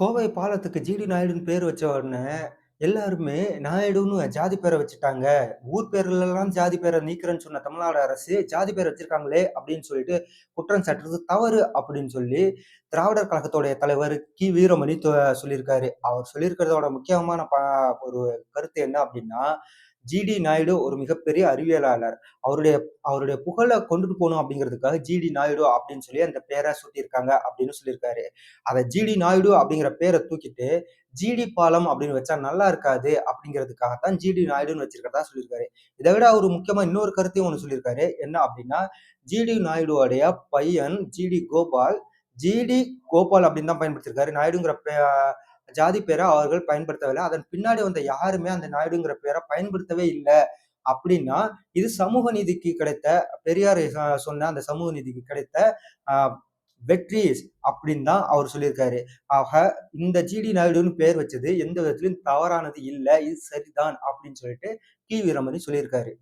கோவை பாலத்துக்கு ஜிடி நாயுடுன்னு பேர் வச்ச உடனே, எல்லாருமே நாயுடுன்னு ஜாதி பேரை வச்சுட்டாங்க. ஊர் பேர்லலாம் ஜாதி பேரை நீக்கிறேன்னு சொன்ன தமிழ்நாடு அரசு, ஜாதி பேர் வச்சிருக்காங்களே அப்படின்னு சொல்லிட்டு குற்றம் சாட்டுறது தவறு அப்படின்னு சொல்லி, திராவிடர் கழகத்துடைய தலைவர் கி. வீரமணி சொல்லியிருக்காரு. அவர் சொல்லியிருக்கிறதோட முக்கியமான ப ஒரு கருத்து என்ன அப்படின்னா, ஜிடி நாயுடு ஒரு மிகப்பெரிய அறிவியலாளர். அவருடைய அவருடைய புகழை கொண்டுட்டு போகணும் அப்படிங்கிறதுக்காக ஜிடி நாயுடு அப்படின்னு சொல்லி அந்த பேரை சுட்டியிருக்காங்க அப்படின்னு சொல்லியிருக்காரு. அதை ஜிடி நாயுடு அப்படிங்கிற பேரை தூக்கிட்டு, ஜிடி பாலம் அப்படின்னு வச்சா நல்லா இருக்காது அப்படிங்கிறதுக்காக தான் ஜிடி நாயுடுன்னு வச்சிருக்கிறதா சொல்லியிருக்காரு. இதை விட அவர் முக்கியமா இன்னொரு கருத்தையும் ஒன்று சொல்லியிருக்காரு. என்ன அப்படின்னா, ஜிடி நாயுடுவோடைய பையன் ஜிடி கோபால், ஜிடி கோபால் அப்படின்னு தான் பயன்படுத்தியிருக்காரு. நாயுடுங்கிற ஜாதி பேரை அவர்கள் பயன்படுத்தவில்லை. அதன் பின்னாடி வந்த யாருமே அந்த நாயுடுங்கிற பேரை பயன்படுத்தவே இல்லை அப்படின்னா, இது சமூக நீதிக்கு கிடைத்த பெரியார் சொன்ன அந்த சமூக நீதிக்கு கிடைத்த அ வெற்றி அப்படின்னு தான் அவர் சொல்லியிருக்காரு. ஆக இந்த ஜிடி நாயுடுன்னு பேர் வச்சது எந்த விதத்திலும் தவறானது இல்லை இது சரிதான் அப்படின்னு சொல்லிட்டு கி. வீரமணி சொல்லியிருக்காரு.